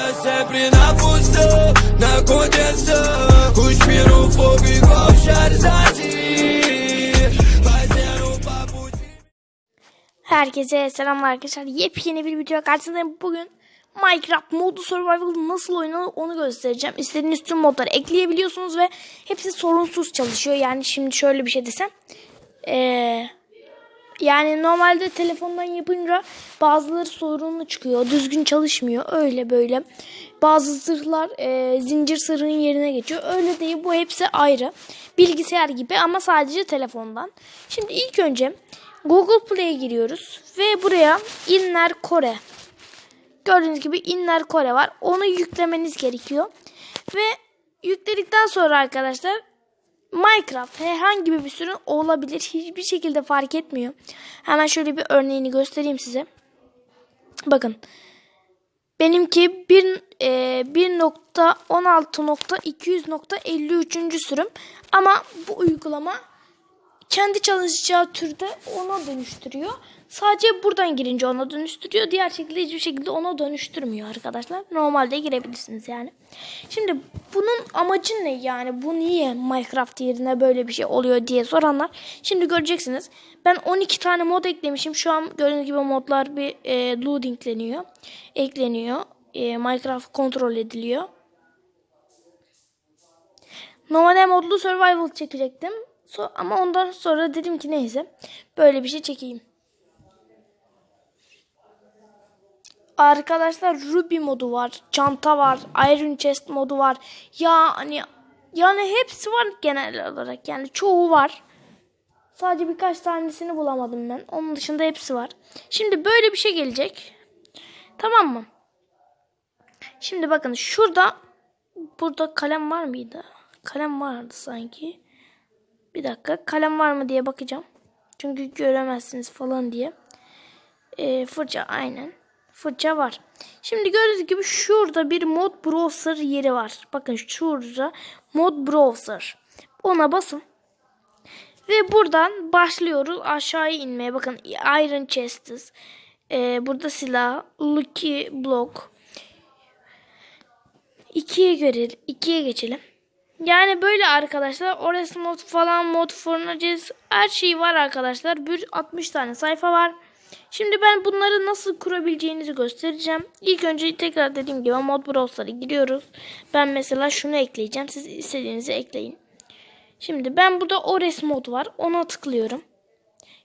é sempre na função, na igual Charizard. Fazendo papo de. Herkese selamlar arkadaşlar. Yepyeni bir video karşınızdayım. Bugün Minecraft modu survival nasıl oynanır onu göstereceğim. İstediğiniz tüm modları ekleyebiliyorsunuz ve hepsi sorunsuz çalışıyor. Yani şimdi şöyle bir şey desem. Ee, yani normalde telefondan yapınca bazıları sorunlu çıkıyor. Düzgün çalışmıyor. Öyle böyle. Bazı zırhlar e, zincir zırhın yerine geçiyor. Öyle değil. Bu hepsi ayrı. Bilgisayar gibi ama sadece telefondan. Şimdi ilk önce Google Play'e giriyoruz. Ve buraya Inner Core. Gördüğünüz gibi Inner Core var. Onu yüklemeniz gerekiyor. Ve yükledikten sonra arkadaşlar Minecraft herhangi bir sürü olabilir. Hiçbir şekilde fark etmiyor. Hemen şöyle bir örneğini göstereyim size. Bakın. Benimki bir, e, 1.16.200.53. sürüm. Ama bu uygulama kendi çalışacağı türde ona dönüştürüyor. Sadece buradan girince ona dönüştürüyor. Diğer şekilde hiçbir şekilde ona dönüştürmüyor arkadaşlar. Normalde girebilirsiniz yani. Şimdi bunun amacı ne yani? Bu niye Minecraft yerine böyle bir şey oluyor diye soranlar. Şimdi göreceksiniz. Ben 12 tane mod eklemişim. Şu an gördüğünüz gibi modlar bir e, loadingleniyor. Ekleniyor. E, Minecraft kontrol ediliyor. Normalde modlu survival çekecektim. So- ama ondan sonra dedim ki neyse böyle bir şey çekeyim. Arkadaşlar Ruby modu var, çanta var, Iron Chest modu var. Ya hani yani hepsi var genel olarak. Yani çoğu var. Sadece birkaç tanesini bulamadım ben. Onun dışında hepsi var. Şimdi böyle bir şey gelecek. Tamam mı? Şimdi bakın şurada burada kalem var mıydı? Kalem vardı sanki. Bir dakika kalem var mı diye bakacağım. Çünkü göremezsiniz falan diye. Ee, fırça aynen. Fırça var. Şimdi gördüğünüz gibi şurada bir mod browser yeri var. Bakın şurada mod browser. Ona basın. Ve buradan başlıyoruz aşağıya inmeye. Bakın Iron Chests. Ee, burada silah. Lucky Block. İkiye görelim. ikiye geçelim. Yani böyle arkadaşlar. Orası mod falan mod fırınacağız. Her şey var arkadaşlar. Bir 60 tane sayfa var. Şimdi ben bunları nasıl kurabileceğinizi göstereceğim. İlk önce tekrar dediğim gibi mod browser'a giriyoruz. Ben mesela şunu ekleyeceğim. Siz istediğinizi ekleyin. Şimdi ben burada Ores mod var. Ona tıklıyorum.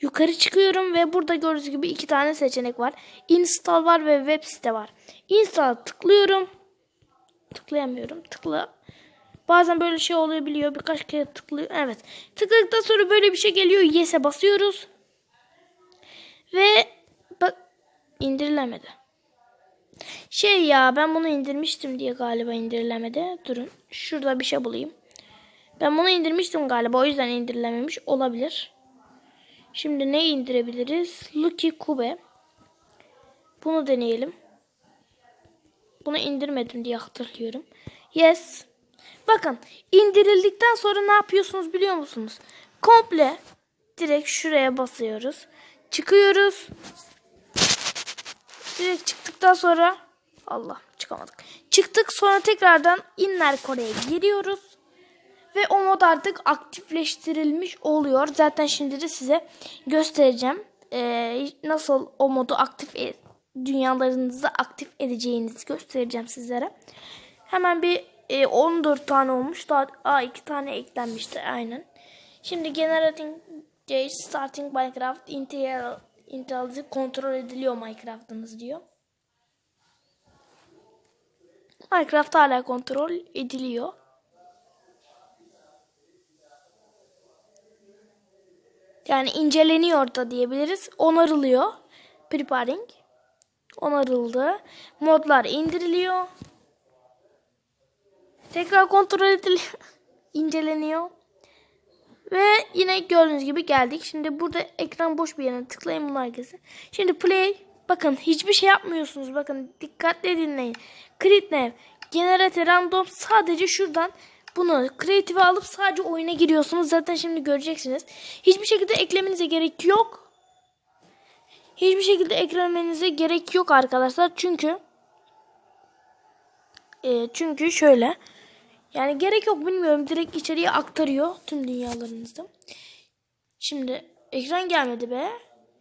Yukarı çıkıyorum ve burada gördüğünüz gibi iki tane seçenek var. Install var ve web site var. Install tıklıyorum. Tıklayamıyorum. Tıkla. Bazen böyle şey olabiliyor. Birkaç kere tıklıyor. Evet. Tıkladıktan sonra böyle bir şey geliyor. Yes'e basıyoruz. Ve bak indirilemedi. Şey ya ben bunu indirmiştim diye galiba indirilemedi. Durun. Şurada bir şey bulayım. Ben bunu indirmiştim galiba. O yüzden indirilememiş olabilir. Şimdi ne indirebiliriz? Lucky Cube. Bunu deneyelim. Bunu indirmedim diye hatırlıyorum. Yes. Bakın indirildikten sonra ne yapıyorsunuz biliyor musunuz? Komple direkt şuraya basıyoruz. Çıkıyoruz. Direkt çıktıktan sonra Allah çıkamadık. Çıktık sonra tekrardan inner Kore'ye giriyoruz. Ve o mod artık aktifleştirilmiş oluyor. Zaten şimdi de size göstereceğim. Ee, nasıl o modu aktif e- dünyalarınızda aktif edeceğinizi göstereceğim sizlere. Hemen bir e, 14 tane olmuş. Daha aa, 2 tane eklenmişti aynen. Şimdi generating J starting Minecraft Intel Intel'de kontrol ediliyor Minecraft'ınız diyor. Minecraft hala kontrol ediliyor. Yani inceleniyor da diyebiliriz. Onarılıyor. Preparing. Onarıldı. Modlar indiriliyor. Tekrar kontrol ediliyor. inceleniyor. Ve yine gördüğünüz gibi geldik. Şimdi burada ekran boş bir yerine tıklayın bunun herkese. Şimdi play. Bakın hiçbir şey yapmıyorsunuz. Bakın dikkatle dinleyin. Create name. Generate random. Sadece şuradan bunu creative'e alıp sadece oyuna giriyorsunuz. Zaten şimdi göreceksiniz. Hiçbir şekilde eklemenize gerek yok. Hiçbir şekilde eklemenize gerek yok arkadaşlar. Çünkü E, çünkü şöyle. Yani gerek yok bilmiyorum. Direkt içeriye aktarıyor tüm dünyalarınızda. Şimdi ekran gelmedi be.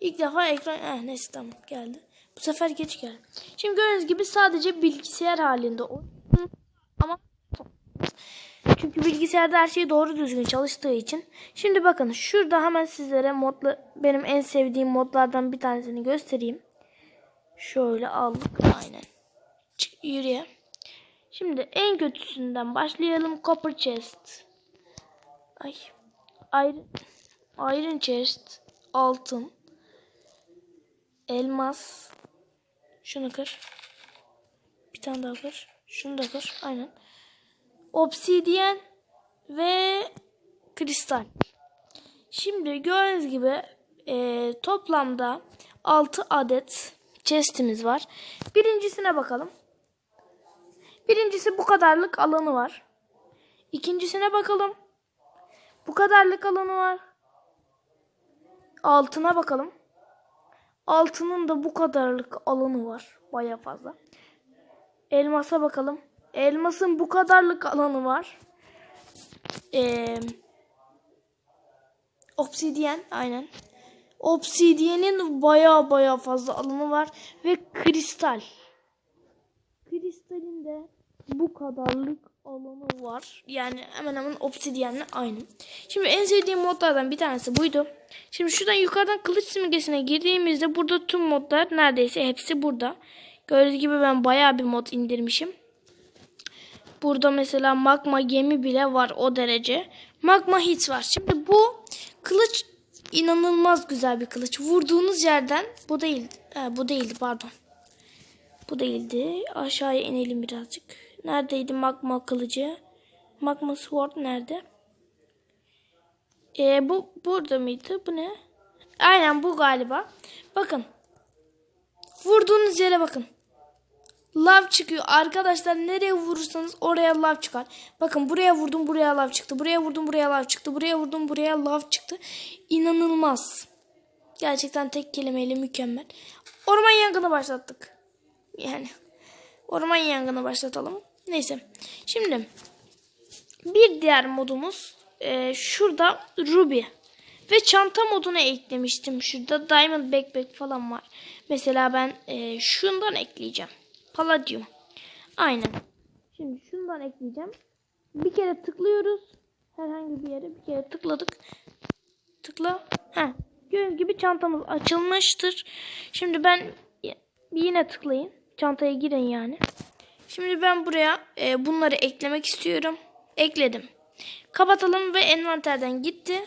İlk defa ekran... Eh, neyse tamam geldi. Bu sefer geç geldi. Şimdi gördüğünüz gibi sadece bilgisayar halinde. o- Ama çünkü bilgisayarda her şey doğru düzgün çalıştığı için. Şimdi bakın şurada hemen sizlere modlu benim en sevdiğim modlardan bir tanesini göstereyim. Şöyle aldık aynen. Çık, yürüye. Şimdi en kötüsünden başlayalım. Copper chest. Ay. Iron, iron chest. Altın. Elmas. Şunu kır. Bir tane daha kır. Şunu da kır. Aynen. Obsidian ve kristal. Şimdi gördüğünüz gibi e, toplamda 6 adet chest'imiz var. Birincisine bakalım. Birincisi bu kadarlık alanı var. İkincisine bakalım. Bu kadarlık alanı var. Altına bakalım. Altının da bu kadarlık alanı var. Baya fazla. Elmasa bakalım. Elmasın bu kadarlık alanı var. Ee, obsidyen aynen. Obsidyenin baya baya fazla alanı var. Ve kristal. Kristalin de bu kadarlık alanı var. Yani hemen hemen obsidyenle aynı. Şimdi en sevdiğim modlardan bir tanesi buydu. Şimdi şuradan yukarıdan kılıç simgesine girdiğimizde burada tüm modlar neredeyse hepsi burada. Gördüğünüz gibi ben bayağı bir mod indirmişim. Burada mesela magma gemi bile var o derece. Magma hiç var. Şimdi bu kılıç inanılmaz güzel bir kılıç. Vurduğunuz yerden bu değil. He, bu değildi pardon. Bu değildi. Aşağıya inelim birazcık. Neredeydi magma kılıcı? Magma sword nerede? Ee, bu burada mıydı? Bu ne? Aynen bu galiba. Bakın. Vurduğunuz yere bakın. Lav çıkıyor. Arkadaşlar nereye vurursanız oraya lav çıkar. Bakın buraya vurdum buraya lav çıktı. Buraya vurdum buraya lav çıktı. Buraya vurdum buraya lav çıktı. İnanılmaz. Gerçekten tek kelimeyle mükemmel. Orman yangını başlattık. Yani orman yangını başlatalım. Neyse. Şimdi bir diğer modumuz e, şurada Ruby. Ve çanta moduna eklemiştim. Şurada Diamond Backpack falan var. Mesela ben e, şundan ekleyeceğim. Palladium. Aynen. Şimdi şundan ekleyeceğim. Bir kere tıklıyoruz. Herhangi bir yere bir kere tıkladık. Tıkla. Heh. Gördüğünüz gibi çantamız açılmıştır. Şimdi ben yine tıklayın. Çantaya girin yani. Şimdi ben buraya e, bunları eklemek istiyorum. Ekledim. Kapatalım ve envanterden gitti.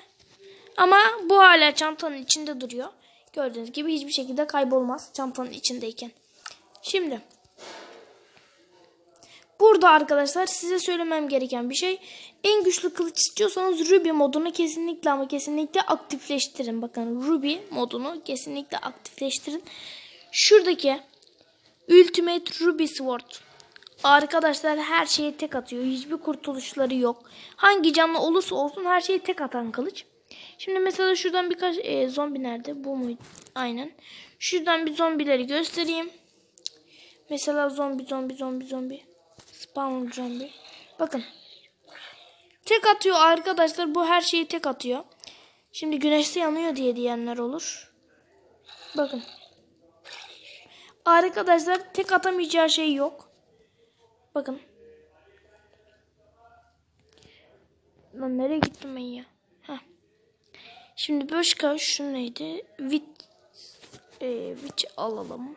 Ama bu hala çantanın içinde duruyor. Gördüğünüz gibi hiçbir şekilde kaybolmaz çantanın içindeyken. Şimdi burada arkadaşlar size söylemem gereken bir şey. En güçlü kılıç istiyorsanız Ruby modunu kesinlikle ama kesinlikle aktifleştirin. Bakın Ruby modunu kesinlikle aktifleştirin. Şuradaki Ultimate Ruby Sword. Arkadaşlar her şeyi tek atıyor. Hiçbir kurtuluşları yok. Hangi canlı olursa olsun her şeyi tek atan kılıç. Şimdi mesela şuradan birkaç e, zombi nerede? Bu muydu? Aynen. Şuradan bir zombileri göstereyim. Mesela zombi zombi zombi zombi. Spawn zombi. Bakın. Tek atıyor arkadaşlar. Bu her şeyi tek atıyor. Şimdi güneşte yanıyor diye diyenler olur. Bakın. Arkadaşlar tek atamayacağı şey yok. Bakın. Lan nereye gittim ben ya? Heh. Şimdi başka şu neydi? Vit e, Witch alalım.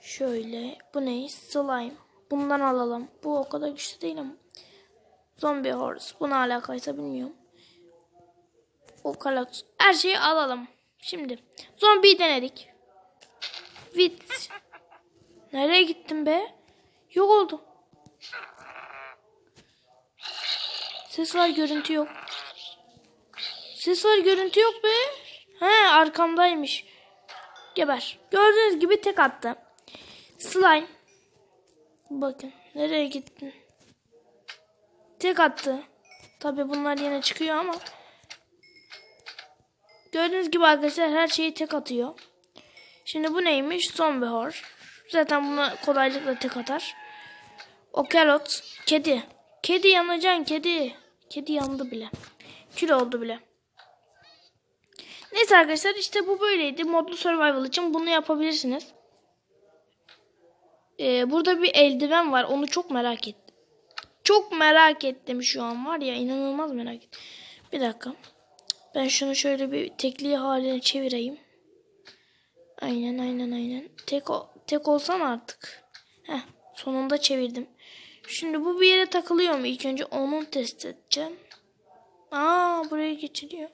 Şöyle. Bu ne? Slime. Bundan alalım. Bu o kadar güçlü değil ama. Zombie horse. Buna alakaysa bilmiyorum. O kalot. Her şeyi alalım. Şimdi. Zombiyi denedik. Witch. Nereye gittin be? Yok oldu. Ses var görüntü yok. Ses var görüntü yok be. He arkamdaymış. Geber. Gördüğünüz gibi tek attı. Slime. Bakın nereye gittin? Tek attı. Tabi bunlar yine çıkıyor ama. Gördüğünüz gibi arkadaşlar her şeyi tek atıyor. Şimdi bu neymiş? Zombie horse. Zaten buna kolaylıkla tek atar. Okelot. Kedi. Kedi yanacaksın kedi. Kedi yandı bile. Kül oldu bile. Neyse arkadaşlar işte bu böyleydi. Modlu survival için bunu yapabilirsiniz. Ee, burada bir eldiven var. Onu çok merak ettim. Çok merak ettim şu an var ya. inanılmaz merak ettim. Bir dakika. Ben şunu şöyle bir tekliği haline çevireyim. Aynen aynen aynen. Tek, tek olsan artık. Heh, sonunda çevirdim. Şimdi bu bir yere takılıyor mu? İlk önce onu test edeceğim. Aa buraya geçiliyor.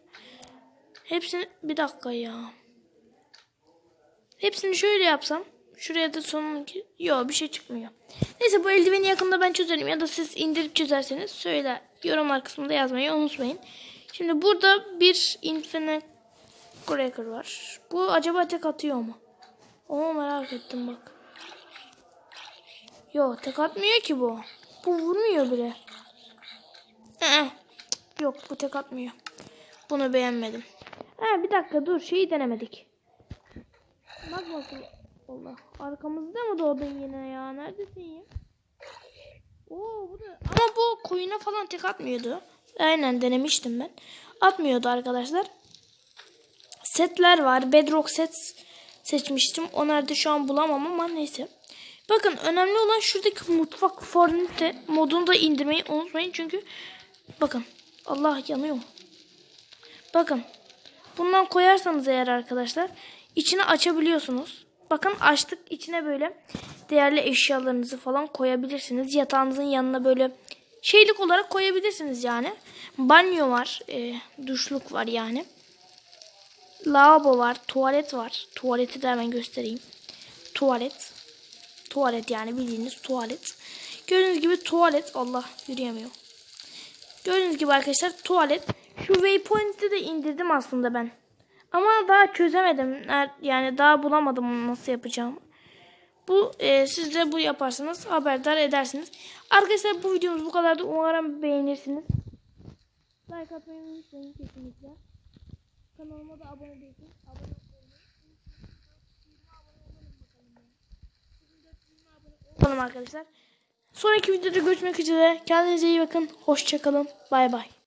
Hepsini bir dakika ya. Hepsini şöyle yapsam. Şuraya da sonunu Yok bir şey çıkmıyor. Neyse bu eldiveni yakında ben çözerim ya da siz indirip çözerseniz söyle yorumlar kısmında yazmayı unutmayın. Şimdi burada bir Infinite Cracker var. Bu acaba tek atıyor mu? Onu merak ettim bak. Yok tek atmıyor ki bu. Bu vurmuyor bile. Yok bu tek atmıyor. Bunu beğenmedim. Ha bir dakika dur şeyi denemedik. Bak bakalım. Allah. Arkamızda mı doğdun yine ya? Neredesin ya? Oo bu da ama bu koyuna falan tek atmıyordu. Aynen denemiştim ben. Atmıyordu arkadaşlar. Setler var. Bedrock set seçmiştim. Onları da şu an bulamam ama neyse. Bakın önemli olan şuradaki mutfak fornite modunu da indirmeyi unutmayın. Çünkü bakın Allah yanıyor. Bakın bundan koyarsanız eğer arkadaşlar içine açabiliyorsunuz. Bakın açtık içine böyle değerli eşyalarınızı falan koyabilirsiniz. Yatağınızın yanına böyle şeylik olarak koyabilirsiniz yani. Banyo var, e, duşluk var yani. Lavabo var, tuvalet var. Tuvaleti de hemen göstereyim. Tuvalet. Tuvalet yani bildiğiniz tuvalet. Gördüğünüz gibi tuvalet. Allah yürüyemiyor. Gördüğünüz gibi arkadaşlar tuvalet. Şu waypoint'i de indirdim aslında ben. Ama daha çözemedim. Yani daha bulamadım nasıl yapacağımı. Bu e, siz de bu yaparsanız haberdar edersiniz. Arkadaşlar bu videomuz bu kadardı. Umarım beğenirsiniz. Like atmayı unutmayın kesinlikle. Kanalıma da abone değilsiniz. Abone Tamam arkadaşlar. Sonraki videoda görüşmek üzere. Kendinize iyi bakın. Hoşçakalın. Bay bay.